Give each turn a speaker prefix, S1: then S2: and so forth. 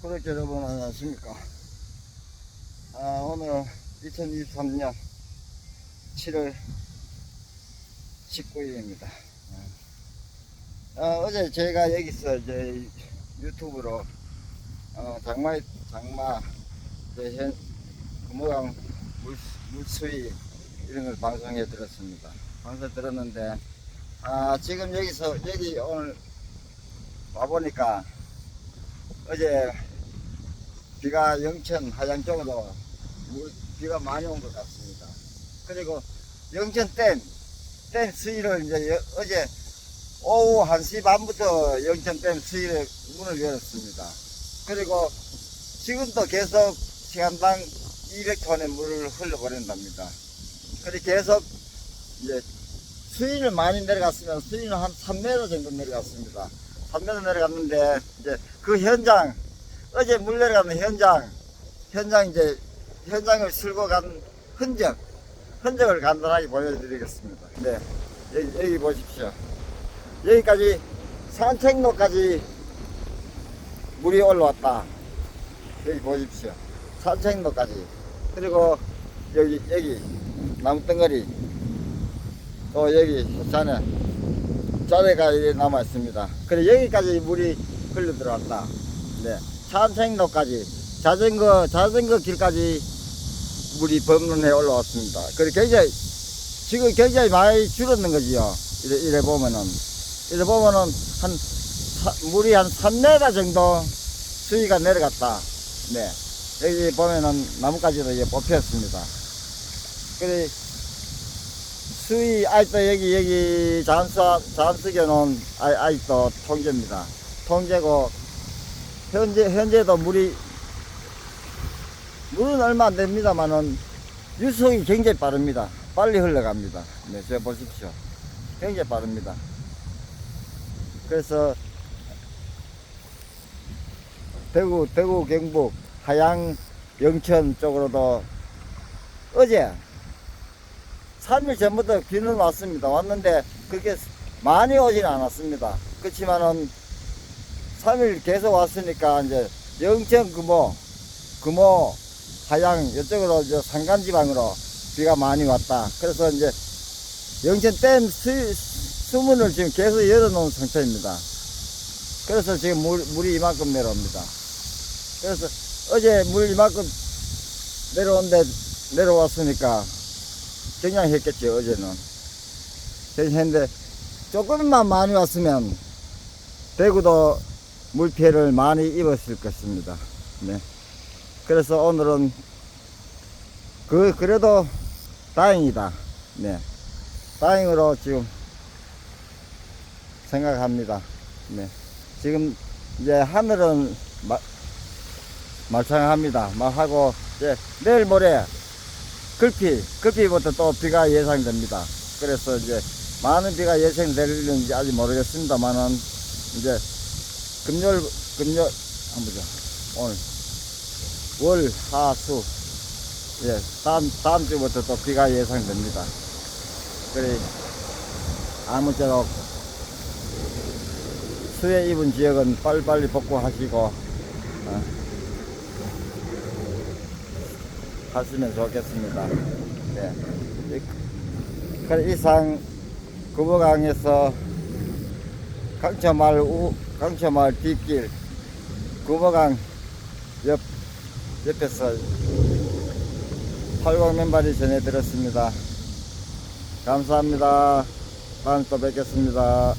S1: 구독자 여러분 안녕하십니까? 아, 오늘 2023년 7월 19일입니다. 아, 어제 제가 여기서 이제 유튜브로 어, 장마 장마 이제 현 금호강 물, 물수위 이런 걸 방송에 들었습니다. 방송 들었는데 아, 지금 여기서 여기 오늘 와보니까 어제 비가 영천 하양 쪽으로 물- 비가 많이 온 것 같습니다. 그리고 영천 댐, 댐 수위를 이제 여- 어제 오후 1시 반부터 영천 댐 수위를 문을 열었습니다. 그리고 지금도 계속 시간당 200톤의 물을 흘러버린답니다. 그리고 계속 이제 수위를 많이 내려갔으면 수위는 한 3m 정도 내려갔습니다. 3m 내려갔는데 이제 그 현장 어제 물 내려가는 현장 현장 이제 현장을 쓸고 간 흔적 흔적을 간단하게 보여드리겠습니다. 네 여기, 여기 보십시오. 여기까지 산책로까지 물이 올라왔다. 여기 보십시오. 산책로까지 그리고 여기 여기 나무 덩어리 또 여기 산에 자대가 이렇게 남아 있습니다. 그래 여기까지 물이 흘러 들어왔다. 네, 산책로까지 자전거 자전거 길까지 물이 범람해 올라왔습니다. 그래 굉장히 지금 굉장히 많이 줄었는 거지요. 이래, 이래 보면은 이래 보면은 한 사- 물이 한 3m 정도 수위가 내려갔다. 네, 여기 보면은 나뭇가지도 이제 뽑혔습니다. 그래 수위 아직도 여기 여기 잠수 아, 아직도 통제입니다. 통제고 현재 현재도 물이 물은 얼마 안 됩니다만은 유속이 굉장히 빠릅니다. 빨리 흘러갑니다. 네, 저 보십시오. 굉장히 빠릅니다. 그래서 대구 대구 경북 하양 영천 쪽으로도 어제 3일 전부터 비는 왔습니다. 왔는데 그렇게 많이 오진 않았습니다. 그렇지만은 3일 계속 왔으니까 이제 영천 금호, 금호, 하양 이쪽으로 이제 산간 지방으로 비가 많이 왔다. 그래서 이제 영천 댐 수, 수문을 지금 계속 열어놓은 상태입니다. 그래서 지금 물, 물이 이만큼 내려옵니다. 그래서 어제 물 이만큼 내려온데 내려왔으니까 경량했겠죠 어제는 경량했는데 조금만 많이 왔으면 대구도 물 피해를 많이 입었을 것입니다. 네. 그래서 오늘은 그 그래도 다행이다. 네. 다행으로 지금 생각합니다. 네. 지금 이제 하늘은 마, 말창합니다. 말하고 이제 내일 모레 글피, 글피부터 또 비가 예상됩니다. 그래서 이제 많은 비가 예상될는지 아직 모르겠습니다만은 이제 금요일, 금요일, 한 보죠. 오늘 월, 하, 수, 예, 다음, 다음 주부터 또 비가 예상됩니다. 그래, 아무쪼록 수해 입은 지역은 빨리빨리 복구하시고, 어, 하시면 좋겠습니다. 네. 이- 그래, 이상 구보강에서 강처마을 우, 강처마을 뒷길 구보강 옆 옆에서 팔공 맨발이 전해드렸습니다. 감사합니다. 다음에 또 뵙겠습니다.